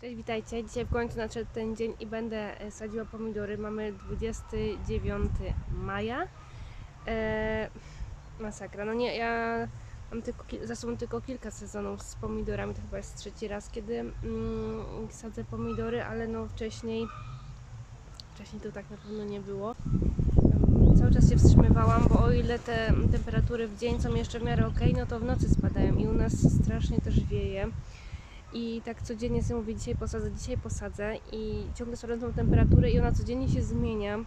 Cześć, witajcie. Dzisiaj w końcu nadszedł ten dzień i będę e, sadziła pomidory. Mamy 29 maja. E, masakra. No nie, ja mam tylko, za sobą tylko kilka sezonów z pomidorami. To chyba jest trzeci raz, kiedy mm, sadzę pomidory, ale no wcześniej wcześniej to tak na pewno nie było. Em, Cały czas się wstrzymywałam, bo o ile te temperatury w dzień są jeszcze w miarę ok, no to w nocy spadają i u nas strasznie też wieje. I tak codziennie sobie mówię, dzisiaj posadzę, dzisiaj posadzę i ciągle sprawdzam tą temperaturę i ona codziennie się zmienia.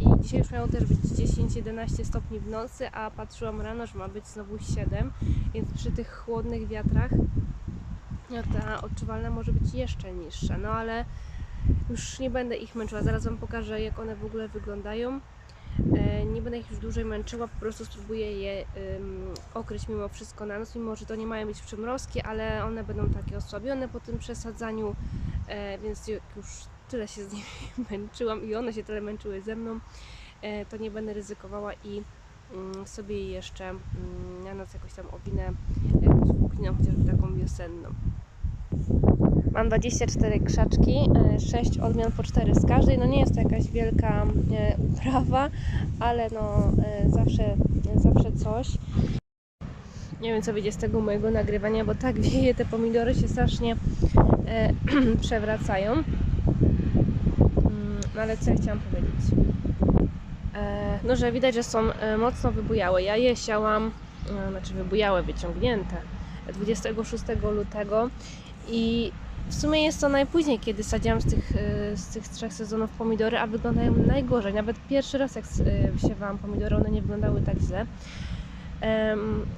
I dzisiaj już miało też być 10-11 stopni w nocy, a patrzyłam rano, że ma być znowu 7, więc przy tych chłodnych wiatrach no, ta odczuwalna może być jeszcze niższa. No ale już nie będę ich męczyła, zaraz Wam pokażę jak one w ogóle wyglądają. E, Nie będę ich już dłużej męczyła, po prostu spróbuję je okryć mimo wszystko na noc, mimo że to nie mają być przymrozki, ale one będą takie osłabione po tym przesadzaniu, e, więc już tyle się z nimi męczyłam i one się tyle męczyły ze mną, e, to nie będę ryzykowała i mm, sobie je jeszcze mm, na noc jakoś tam owinę jakąś chociażby taką wiosenną. Mam 24 krzaczki, 6 odmian po 4 z każdej. No nie jest to jakaś wielka e, uprawa, ale no e, zawsze, zawsze coś. Nie wiem co wyjdzie z tego mojego nagrywania, bo tak wieje, te pomidory się strasznie e, przewracają. No ale co ja chciałam powiedzieć? E, no, że widać, że są e, mocno wybujałe. Ja je siałam, e, znaczy wybujałe, wyciągnięte 26 lutego i w sumie jest to najpóźniej, kiedy sadziłam z tych, e, z tych trzech sezonów pomidory, a wyglądają najgorzej. Nawet pierwszy raz jak e, siewałam pomidory, one nie wyglądały tak źle.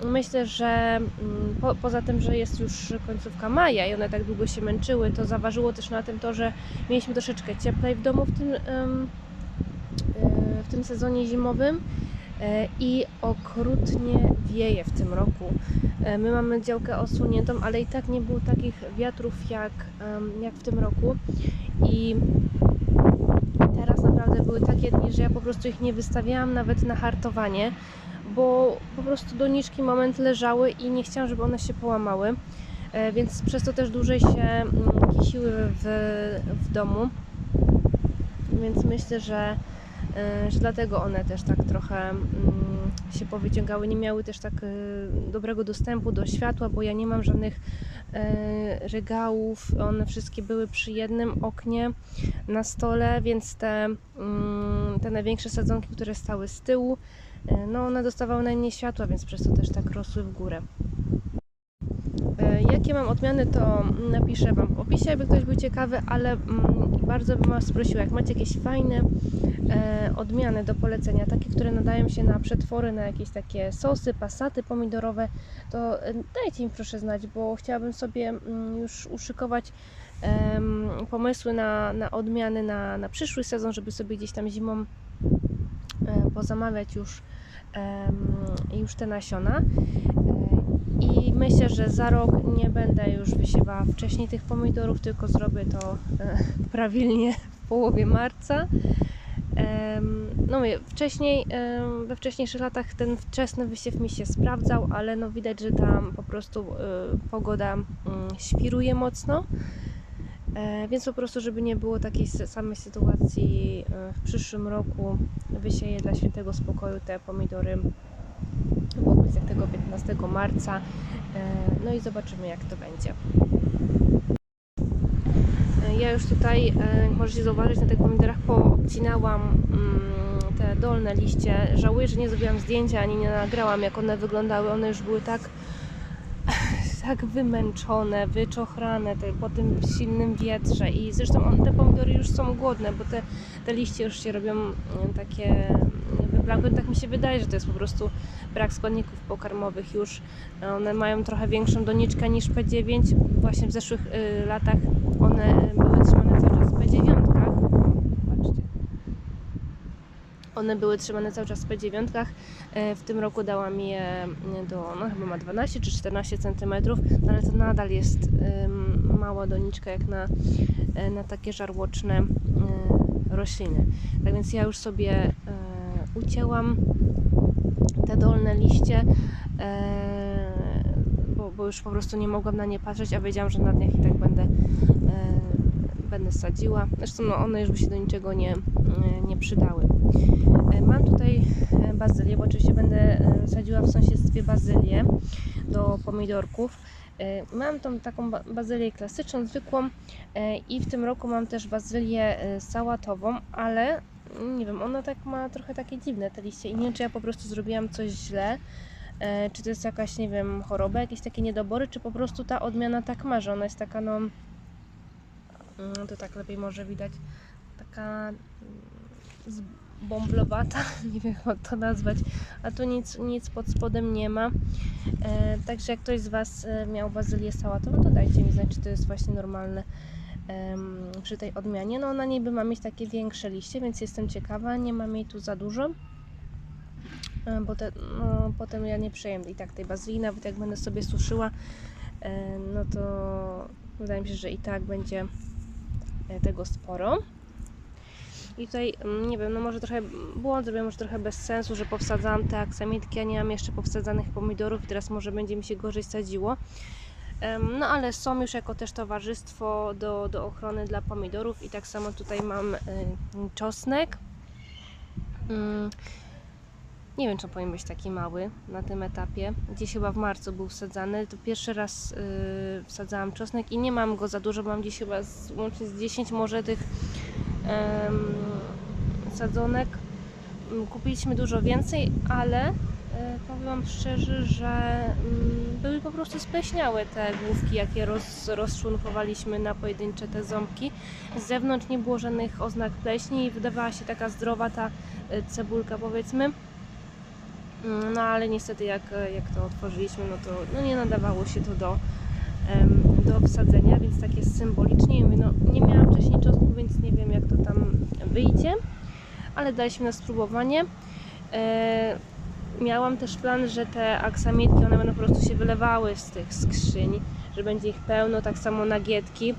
Myślę, że mm, po, poza tym, że jest już końcówka maja i one tak długo się męczyły, to zaważyło też na tym to, że mieliśmy troszeczkę cieplej w domu w tym, e, w tym sezonie zimowym i okrutnie wieje w tym roku. E, My mamy działkę osłoniętą, ale i tak nie było takich wiatrów jak, jak w tym roku. I teraz naprawdę były takie dni, że ja po prostu ich nie wystawiałam nawet na hartowanie, bo po prostu doniczki moment leżały i nie chciałam, żeby one się połamały. E, Więc przez to też dłużej się mm, kisiły w, w domu. Więc myślę, że, e, że dlatego one też tak trochę mm, się powyciągały. Nie miały też tak e, dobrego dostępu do światła, bo ja nie mam żadnych e, regałów. One wszystkie były przy jednym oknie na stole, więc te, mm, te największe sadzonki, które stały z tyłu, e, no one dostawały najmniej światła, więc przez to też tak rosły w górę. Jakie mam odmiany, to napiszę Wam w opisie, jakby ktoś był ciekawy, ale mm, bardzo bym Was prosiła, jak macie jakieś fajne e, odmiany do polecenia, takie, które nadają się na przetwory, na jakieś takie sosy, pasaty pomidorowe, to e, dajcie mi proszę znać, bo chciałabym sobie mm, już uszykować pomysły na, na odmiany na, na przyszły sezon, żeby sobie gdzieś tam zimą e, pozamawiać już, już te nasiona. E, myślę, że za rok nie będę już wysiewała wcześniej tych pomidorów, tylko zrobię to e, prawilnie w połowie marca. Em, No mówię, wcześniej, em, we wcześniejszych latach ten wczesny wysiew mi się sprawdzał, ale no widać, że tam po prostu e, pogoda mm, świruje mocno. E, Więc po prostu, żeby nie było takiej samej sytuacji e, w przyszłym roku, wysieję dla świętego spokoju te pomidory w okolicach tego 15 marca. E, No i zobaczymy, jak to będzie. E, Ja już tutaj, e, jak możecie zauważyć, na tych pomidorach poobcinałam mm, te dolne liście. Żałuję, że nie zrobiłam zdjęcia ani nie nagrałam, jak one wyglądały. One już były tak tak wymęczone, wyczochrane po tym silnym wietrze i zresztą te pomidory już są głodne, bo te, te liście już się robią mm, takie wyblakłe. Tak mi się wydaje, że to jest po prostu brak składników pokarmowych już. One mają trochę większą doniczkę niż P9. Właśnie w zeszłych y, latach one były trzymane cały czas w P9. Patrzcie. One były trzymane cały czas w P9. E, W tym roku dałam je do, no chyba ma 12 czy 14 cm, ale to nadal jest ym, mała doniczka jak na, e, na takie żarłoczne e, rośliny. Tak więc ja już sobie e, ucięłam te dolne liście, e, bo, bo już po prostu nie mogłam na nie patrzeć, a wiedziałam, że na dniach i tak będę e, rozsadziła. Zresztą no, one już by się do niczego nie, e, nie przydały. Mam tutaj bazylię, bo oczywiście będę sadziła w sąsiedztwie bazylię do pomidorków. Mam tą taką ba- bazylię klasyczną, zwykłą i w tym roku mam też bazylię sałatową, ale nie wiem, ona tak ma trochę takie dziwne te liście i nie wiem, czy ja po prostu zrobiłam coś źle, e, czy to jest jakaś, nie wiem, choroba, jakieś takie niedobory, czy po prostu ta odmiana tak ma, że ona jest taka, no, mm, to tak lepiej może widać, taka mm, zbomblowata, nie wiem jak to nazwać, a tu nic, nic pod spodem nie ma. E, także jak ktoś z Was e, miał bazylię sałatową, to dajcie mi znać, czy to jest właśnie normalne przy tej odmianie. No ona niby ma mieć takie większe liście, więc jestem ciekawa, nie mam jej tu za dużo. Bo te, no, potem ja nie przejem i tak tej bazylii, nawet jak będę sobie suszyła, no to wydaje mi się, że i tak będzie e, tego sporo. I tutaj, mm, nie wiem, no może trochę błąd zrobiłem, może trochę bez sensu, że powsadzałam te aksamitki, a nie mam jeszcze powsadzanych pomidorów i teraz może będzie mi się gorzej sadziło. No ale są już jako też towarzystwo do, do ochrony dla pomidorów i tak samo tutaj mam y, czosnek. Mm, Nie wiem, czy powinien być taki mały na tym etapie. Gdzieś chyba w marcu był wsadzany. To pierwszy raz y, wsadzałam czosnek i nie mam go za dużo, mam gdzieś chyba z, łącznie z 10 może tych em, sadzonek. Mm, Kupiliśmy dużo więcej, ale e, powiem Wam szczerze, że mm, były po prostu spleśniałe te główki, jakie roz, na pojedyncze te ząbki. Z zewnątrz nie było żadnych oznak pleśni i wydawała się taka zdrowa ta e, cebulka powiedzmy. Mm, No ale niestety jak, jak to otworzyliśmy, no to no nie nadawało się to do, do wsadzenia, więc tak jest symbolicznie. No, nie miałam wcześniej czosnku, więc nie wiem jak to tam wyjdzie, ale daliśmy na spróbowanie. Miałam też plan, że te aksamitki, one będą po prostu się wylewały z tych skrzyń, że będzie ich pełno, tak samo nagietki.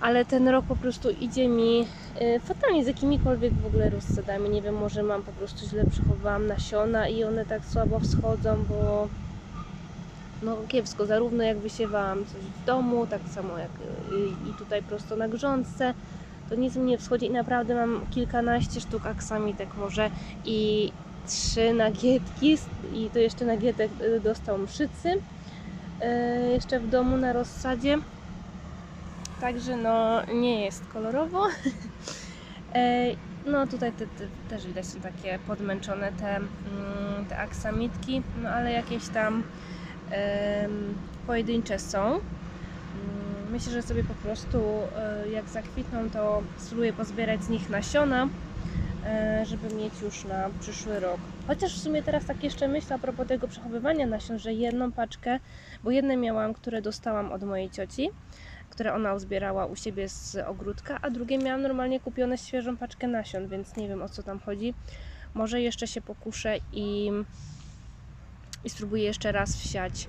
Ale ten rok po prostu idzie mi e, fatalnie z jakimikolwiek w ogóle rozsadami. Nie wiem, może mam po prostu źle przechowałam nasiona i one tak słabo wschodzą, bo no kiepsko, zarówno jak wysiewałam coś w domu, tak samo jak y, i tutaj prosto na grządce, to nic mi nie wschodzi i naprawdę mam kilkanaście sztuk aksamitek może i trzy nagietki i to jeszcze nagietek y, dostał mszycy y, jeszcze w domu na rozsadzie. Także no nie jest kolorowo. E, No tutaj te, te, też widać są takie podmęczone te, mm, te aksamitki, no ale jakieś tam pojedyncze są. Mm, Myślę, że sobie po prostu e, jak zakwitną, to spróbuję pozbierać z nich nasiona, żeby mieć już na przyszły rok. Chociaż w sumie teraz tak jeszcze myślę a propos tego przechowywania nasion, że jedną paczkę, bo jedne miałam, które dostałam od mojej cioci, które ona uzbierała u siebie z ogródka, a drugie miałam normalnie kupione świeżą paczkę nasion, więc nie wiem o co tam chodzi. Może jeszcze się pokuszę i, i spróbuję jeszcze raz wsiać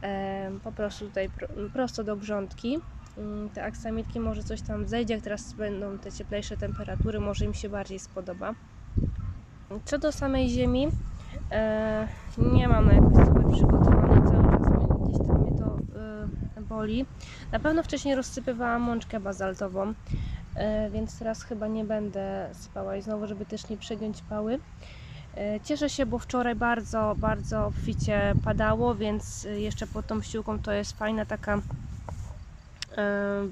em, po prostu tutaj pro, prosto do grządki. Mm, Te aksamitki może coś tam zejdzie, jak teraz będą te cieplejsze temperatury, może im się bardziej spodoba. Co do samej ziemi, e, nie mam na jakoś sobie przygotowanej cały czas, gdzieś tam mnie to e, boli. Na pewno wcześniej rozsypywałam mączkę bazaltową, e, więc teraz chyba nie będę sypała i znowu, żeby też nie przegiąć pały. Cieszę się, bo wczoraj bardzo, bardzo obficie padało, więc jeszcze pod tą ściółką to jest fajna taka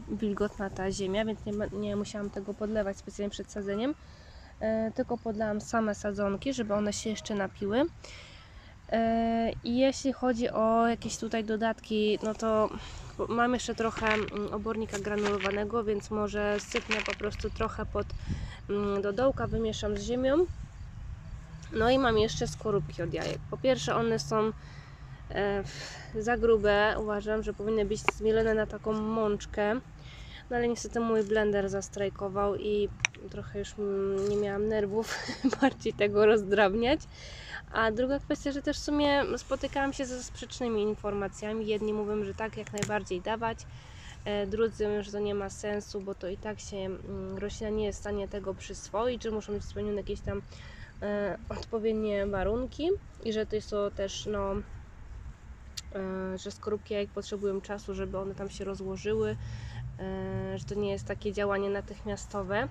wilgotna ta ziemia, więc nie, nie musiałam tego podlewać specjalnie przed sadzeniem. E, tylko podlałam same sadzonki, żeby one się jeszcze napiły. E, I jeśli chodzi o jakieś tutaj dodatki, no to mam jeszcze trochę mm, obornika granulowanego, więc może sypnę po prostu trochę pod mm, do dołka, wymieszam z ziemią. No i mam jeszcze skorupki od jajek. Po pierwsze, one są e, za grube. Uważam, że powinny być zmielone na taką mączkę. No ale niestety mój blender zastrajkował i trochę już nie miałam nerwów bardziej tego rozdrabniać. A druga kwestia, że też w sumie spotykałam się ze sprzecznymi informacjami. Jedni mówią, że tak, jak najbardziej dawać. e, Drudzy mówią, że to nie ma sensu, bo to i tak się roślina nie jest w stanie tego przyswoić, że muszą być spełnione jakieś tam e, odpowiednie warunki i że to jest to też no, e, że skorupki jajek potrzebują czasu, żeby one tam się rozłożyły e, że to nie jest takie działanie natychmiastowe.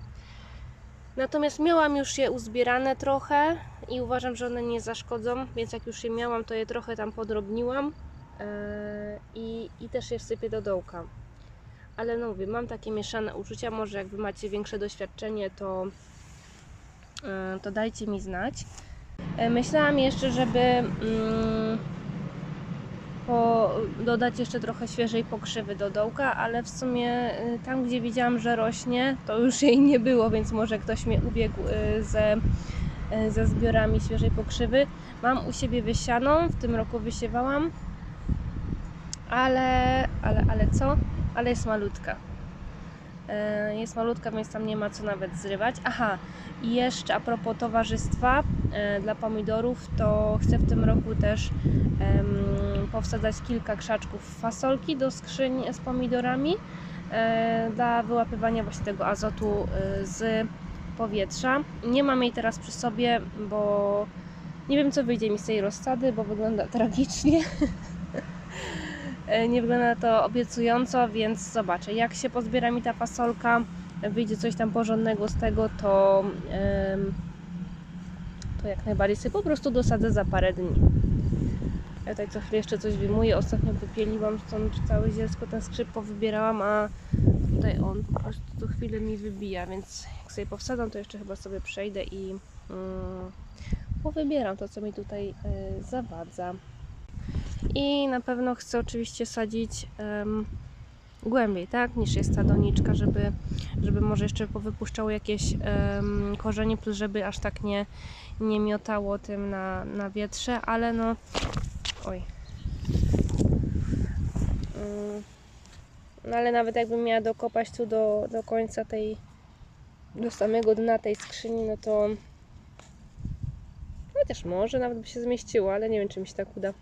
Natomiast miałam już je uzbierane trochę i uważam, że one nie zaszkodzą, więc jak już je miałam, to je trochę tam podrobniłam e, i, i też je wsypię do dołka. Ale no mówię, mam takie mieszane uczucia, może jak Wy macie większe doświadczenie, to, e, to dajcie mi znać. E, Myślałam jeszcze, żeby mm, po, dodać jeszcze trochę świeżej pokrzywy do dołka, ale w sumie y, tam, gdzie widziałam, że rośnie, to już jej nie było, więc może ktoś mnie ubiegł y, ze, y, ze zbiorami świeżej pokrzywy. Mam u siebie wysianą, w tym roku wysiewałam, ale, ale, ale co? Ale jest malutka. Jest malutka, więc tam nie ma co nawet zrywać. Aha, i jeszcze a propos towarzystwa dla pomidorów, to chcę w tym roku też em, powsadzać kilka krzaczków fasolki do skrzyń z pomidorami e, dla wyłapywania właśnie tego azotu e, z powietrza. Nie mam jej teraz przy sobie, bo nie wiem co wyjdzie mi z tej rozsady, bo wygląda tragicznie. E, nie wygląda to obiecująco, więc zobaczę. Jak się pozbiera mi ta fasolka, wyjdzie coś tam porządnego z tego, to, to jak najbardziej sobie po prostu dosadzę za parę dni. Ja tutaj co chwilę jeszcze coś wyjmuję. Ostatnio wypieliłam stąd całe zielsko, ten skrzyp powybierałam, a tutaj on po prostu co chwilę mi wybija, więc jak sobie powsadzam, to jeszcze chyba sobie przejdę i mm, powybieram to, co mi tutaj y, zawadza. I na pewno chcę oczywiście sadzić em, głębiej, tak, niż jest ta doniczka, żeby, żeby może jeszcze powypuszczało jakieś em, korzenie, plus żeby aż tak nie, nie miotało tym na, na wietrze, ale no, oj. Mm, No ale nawet jakbym miała dokopać tu do, do końca tej, do samego dna tej skrzyni, no to chociaż może nawet by się zmieściło, ale nie wiem, czy mi się tak uda.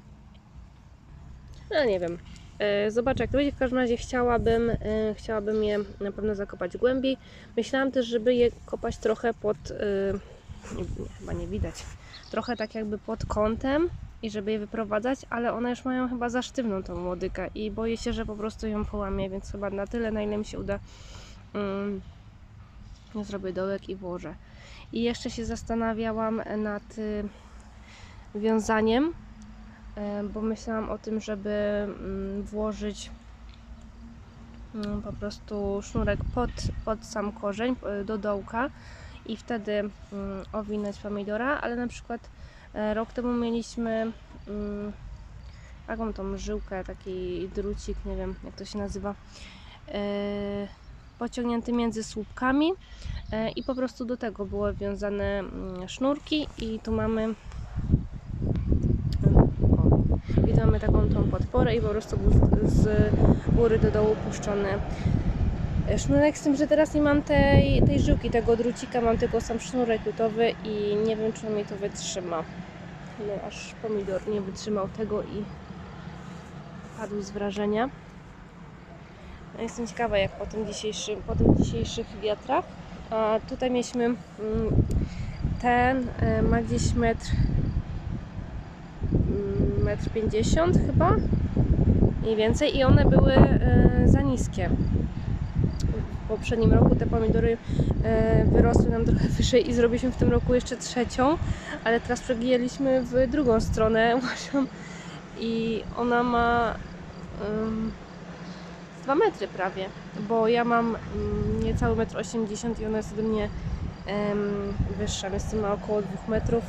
No nie wiem. E, Zobaczę jak to będzie. W każdym razie chciałabym, e, chciałabym je na pewno zakopać głębiej. Myślałam też, żeby je kopać trochę pod, e, nie, chyba nie widać, trochę tak jakby pod kątem i żeby je wyprowadzać, ale one już mają chyba za sztywną tą łodykę i boję się, że po prostu ją połamię, więc chyba na tyle, na ile mi się uda, ja zrobię dołek i włożę. I jeszcze się zastanawiałam nad y, wiązaniem E, bo myślałam o tym, żeby mm, włożyć mm, po prostu sznurek pod, pod sam korzeń e, do dołka i wtedy mm, owinąć pomidora, ale na przykład rok temu mieliśmy mm, taką tą żyłkę, taki drucik, nie wiem jak to się nazywa, e, pociągnięty między słupkami e, i po prostu do tego były wiązane mm, sznurki i tu mamy i tu mamy taką tą podporę i po prostu był z, góry do dołu puszczony e, sznurek, z tym, że teraz nie mam tej, tej żyłki, tego drucika, mam tylko sam sznurek jutowy i nie wiem, czy on mi to wytrzyma. No aż pomidor nie wytrzymał tego i padł z wrażenia. No, jestem ciekawa, jak po tym dzisiejszym, po tych dzisiejszych wiatrach. A tutaj mieliśmy mm, ten e, ma gdzieś metr mm, metr 50 chyba mniej więcej i one były e, za niskie poprzednim roku te pomidory e, wyrosły nam trochę wyżej i zrobiliśmy w tym roku jeszcze trzecią ale teraz przegijaliśmy w drugą stronę uważam i ona ma um, 2 metry prawie bo ja mam um, niecały metr 80 i ona jest ode mnie em, wyższa, więc ma około 2 metrów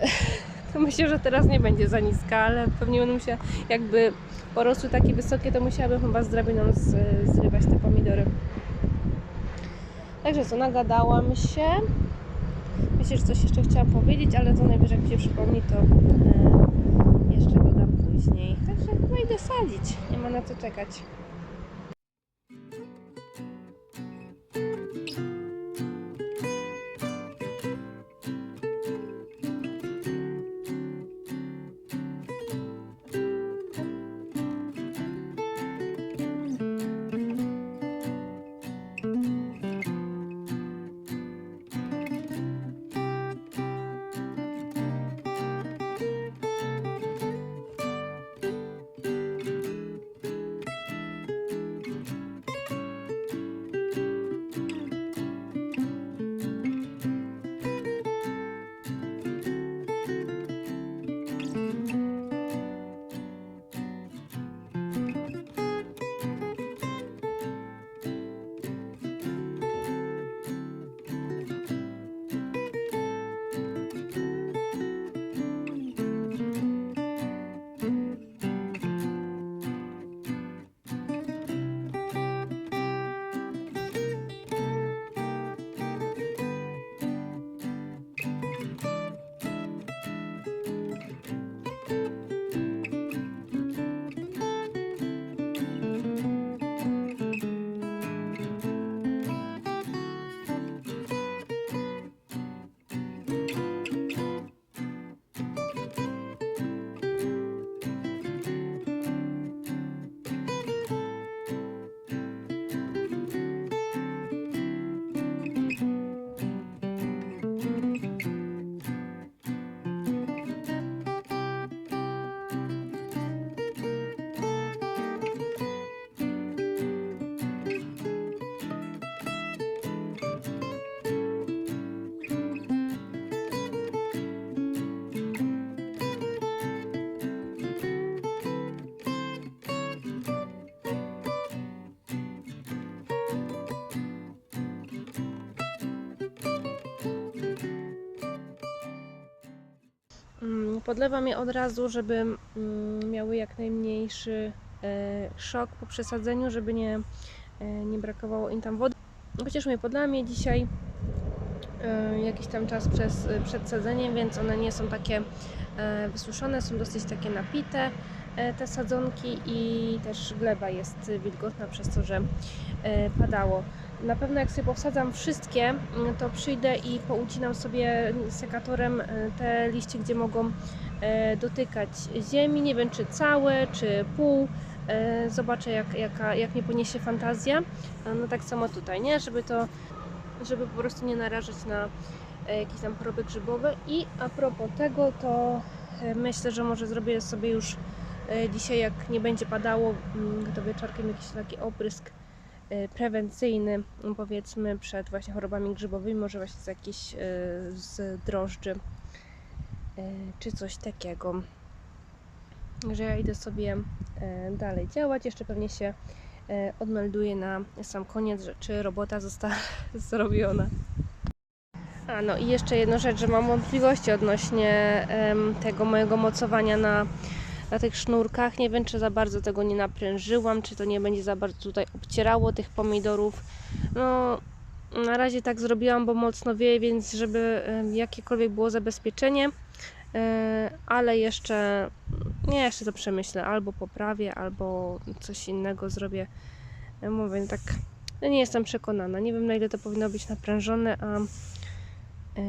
myślę, że teraz nie będzie za niska, ale pewnie będę musiała, jakby porosły takie wysokie, to musiałabym chyba z drabiną zrywać te pomidory. Także co, nagadałam się. Myślę, że coś jeszcze chciałam powiedzieć, ale to najwyżej jak się przypomni, to e, jeszcze dodam później. Także no idę sadzić, nie ma na co czekać. Podlewam je od razu, żeby mm, miały jak najmniejszy e, szok po przesadzeniu, żeby nie, e, nie brakowało im tam wody. Chociaż mnie podlałam je dzisiaj e, jakiś tam czas przez, przed sadzeniem, więc one nie są takie wysuszone, są dosyć takie napite te sadzonki i też gleba jest wilgotna przez to, że padało. Na pewno jak sobie powsadzam wszystkie, mm, to przyjdę i poucinam sobie sekatorem e, te liście, gdzie mogą e, dotykać ziemi. Nie wiem, czy całe, czy pół. E, Zobaczę, jak, jaka, jak mnie poniesie fantazja. No tak samo tutaj, nie? Żeby to, żeby po prostu nie narażać na jakieś tam choroby grzybowe. I a propos tego, to myślę, że może zrobię sobie już dzisiaj, jak nie będzie padało, mm, to wieczorkiem jakiś taki oprysk prewencyjny, m, powiedzmy, przed właśnie chorobami grzybowymi, może właśnie z jakichś e, z drożdży e, czy coś takiego. Że ja idę sobie dalej działać. Jeszcze pewnie się odmelduję na sam koniec, czy robota została zrobiona. A no i jeszcze jedna rzecz, że mam wątpliwości odnośnie tego mojego mocowania na, na tych sznurkach. Nie wiem, czy za bardzo tego nie naprężyłam, czy to nie będzie za bardzo tutaj obcierało tych pomidorów. No, na razie tak zrobiłam, bo mocno wieje, więc żeby jakiekolwiek było zabezpieczenie, e, ale jeszcze nie, jeszcze to przemyślę. Albo poprawię, albo coś innego zrobię. Ja Mówię, tak no nie jestem przekonana. Nie wiem, na ile to powinno być naprężone, a e,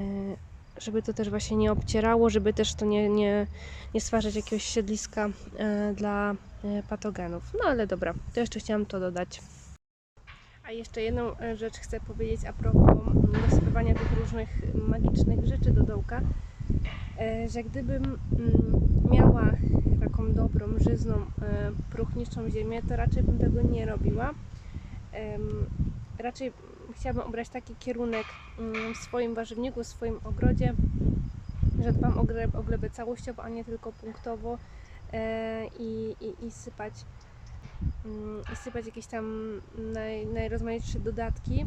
żeby to też właśnie nie obcierało, żeby też to nie, nie, nie stwarzać jakiegoś siedliska e, dla e, patogenów. No ale dobra, to jeszcze chciałam to dodać. A jeszcze jedną e, rzecz chcę powiedzieć a propos dosypywania tych różnych magicznych rzeczy do dołka, że gdybym mm, miała taką dobrą, żyzną, próchniczą ziemię, to raczej bym tego nie robiła. Raczej chciałabym obrać taki kierunek mm, w swoim warzywniku, w swoim ogrodzie, że dbam o o glebę całościowo, a nie tylko punktowo e, i, i, i sypać mm, i sypać jakieś tam naj, najrozmaitsze dodatki.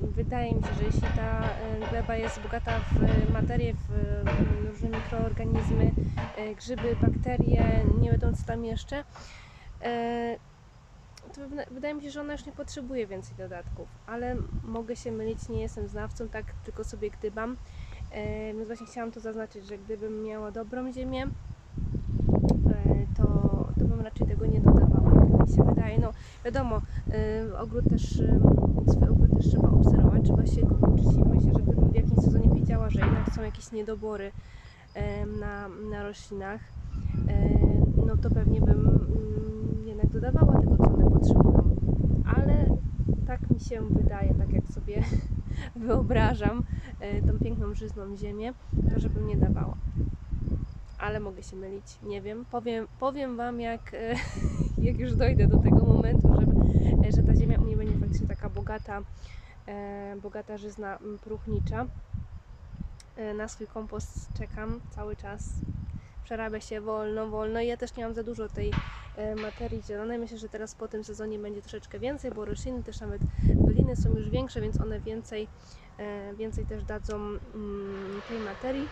Wydaje mi się, że jeśli ta e, gleba jest bogata w materię, w mm, różne mikroorganizmy, e, grzyby, bakterie, nie wiadomo co tam jeszcze, wydaje mi się, że ona już nie potrzebuje więcej dodatków, ale mogę się mylić, nie jestem znawcą, tak tylko sobie gdybam. E, Więc właśnie chciałam to zaznaczyć, że gdybym miała dobrą ziemię, e, to, to bym raczej tego nie dodawała. Tak mi się wydaje. No wiadomo, e, ogród też, swój ogród też trzeba obserwować, trzeba się go uczyć i myślę, że gdybym w jakimś sezonie wiedziała, że jednak są jakieś niedobory e, na, na roślinach, e, no to pewnie bym mm, jednak dodawała tego, co one potrzebują. Ale tak mi się wydaje, tak jak sobie wyobrażam e, tą piękną, żyzną ziemię, to żebym nie dawała. Ale mogę się mylić, nie wiem. Powiem, powiem Wam, jak, e, jak już dojdę do tego momentu, że, e, że ta ziemia u mnie będzie faktycznie taka bogata, bogata, żyzna, próchnicza. Na swój kompost czekam cały czas. Przerabia się wolno, wolno. Ja też nie mam za dużo tej e, materii zielonej. Myślę, że teraz po tym sezonie będzie troszeczkę więcej, bo rośliny też nawet byliny są już większe, więc one więcej, e, więcej też dadzą mm, tej materii.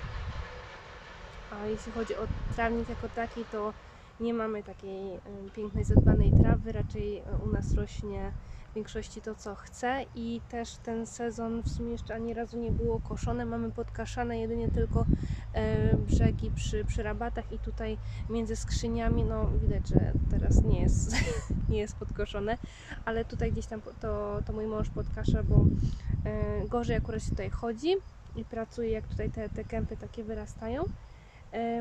A jeśli chodzi o trawnik jako taki, to nie mamy takiej e, pięknej, zadbanej trawy. Raczej u nas rośnie w większości to, co chce i też ten sezon w sumie jeszcze ani razu nie było koszone. Mamy podkaszane jedynie tylko brzegi przy, przy rabatach i tutaj między skrzyniami, no widać, że teraz nie jest, nie jest podkoszone, ale tutaj gdzieś tam to, to mój mąż podkasza, bo e, gorzej akurat się tutaj chodzi i pracuje, jak tutaj te, te kępy takie wyrastają.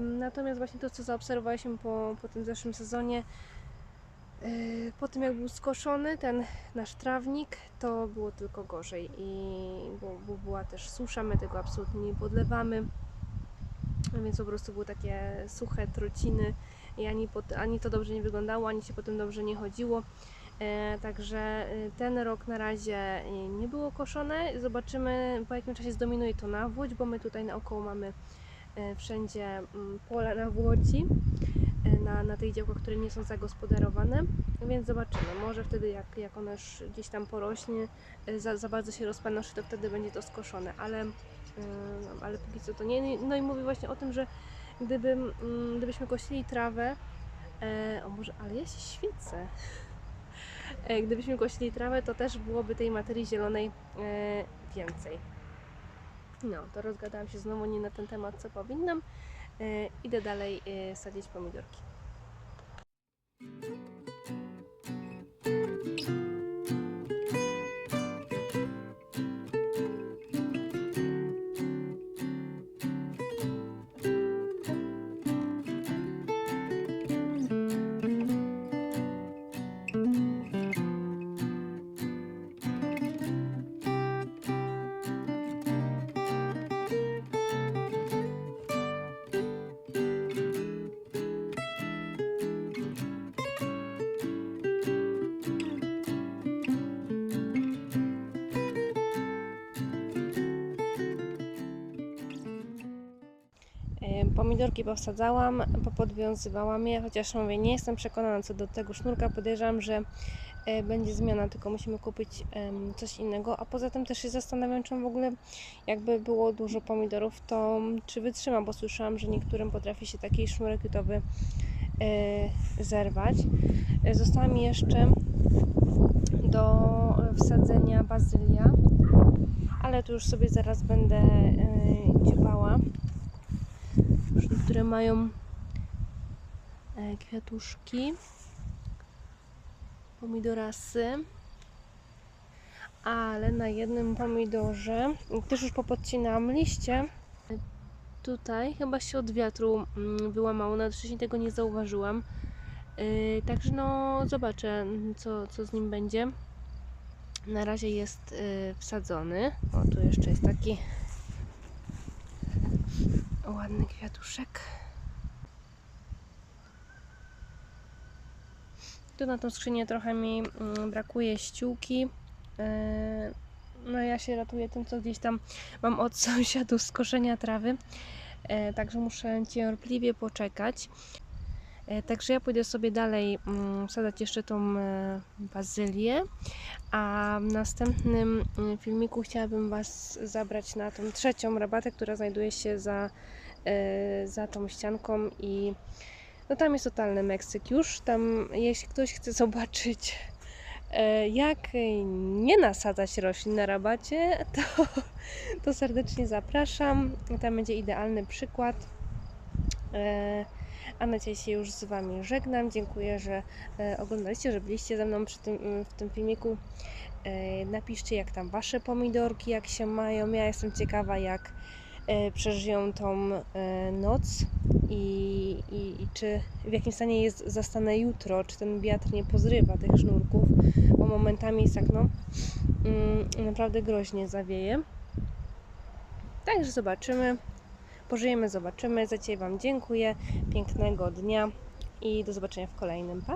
Natomiast właśnie to, co zaobserwowaliśmy po, po tym zeszłym sezonie, e, po tym jak był skoszony ten nasz trawnik, to było tylko gorzej i bo, bo była też susza, my tego absolutnie nie podlewamy, więc po prostu były takie suche trociny i ani, pot, ani to dobrze nie wyglądało, ani się potem dobrze nie chodziło. E, także e, ten rok na razie e, nie było koszone. Zobaczymy po jakim czasie zdominuje to nawłoć, bo my tutaj naokoło mamy e, wszędzie mm, pola nawłoci e, na, na tych działkach, które nie są zagospodarowane, więc zobaczymy. Może wtedy jak, jak ono już gdzieś tam porośnie, za, za bardzo się rozpanoszy, to wtedy będzie to skoszone, ale, ale póki co to nie. No i mówię właśnie o tym, że mm, gdybyśmy kosili trawę, e, o może, ale ja się świecę. E, gdybyśmy kosili trawę, to też byłoby tej materii zielonej e, więcej. No, to rozgadałam się znowu nie na ten temat, co powinnam. Idę dalej sadzić pomidorki. Pomidorki powsadzałam, popodwiązywałam je, chociaż mówię, nie jestem przekonana co do tego sznurka. Podejrzewam, że e, będzie zmiana, tylko musimy kupić coś innego. A poza tym też się zastanawiam, czy w ogóle jakby było dużo pomidorów, to czy wytrzyma, bo słyszałam, że niektórym potrafi się taki sznurek jutowy e, zerwać. E, Została mi jeszcze do wsadzenia bazylia, ale tu już sobie zaraz będę e, dziubała które mają e, kwiatuszki, pomidorasy, ale na jednym pomidorze też już popodcinałam liście. Tutaj chyba się od wiatru mm, wyłamało, nawet wcześniej tego nie zauważyłam. Yy, Także no zobaczę co, co z nim będzie. Na razie jest yy, wsadzony. O tu jeszcze jest taki ładny kwiatuszek. Tu na tą skrzynię trochę mi mm, brakuje ściółki. Yy, No ja się ratuję tym, co gdzieś tam mam od sąsiadów z koszenia trawy. Yy, Także muszę cierpliwie poczekać. Yy, Także ja pójdę sobie dalej mm, wsadzać jeszcze tą e, bazylię. A w następnym mm, filmiku chciałabym Was zabrać na tą trzecią rabatę, która znajduje się za, e, za tą ścianką i no tam jest totalny Meksyk już. Tam jeśli ktoś chce zobaczyć e, jak nie nasadzać roślin na rabacie, to, to serdecznie zapraszam. Tam będzie idealny przykład. A na dzisiaj się już z Wami żegnam. Dziękuję, że e, oglądaliście, że byliście ze mną przy tym, w tym filmiku. E, Napiszcie, jak tam Wasze pomidorki, jak się mają. Ja jestem ciekawa, jak e, przeżyją tą noc i, i, i czy w jakim stanie jest zastanę jutro, czy ten wiatr nie pozrywa tych sznurków, bo momentami jest tak, no, mm, naprawdę groźnie zawieje. Także zobaczymy. Pożyjemy, zobaczymy. Za dzisiaj Wam dziękuję. Pięknego dnia i do zobaczenia w kolejnym. Pa!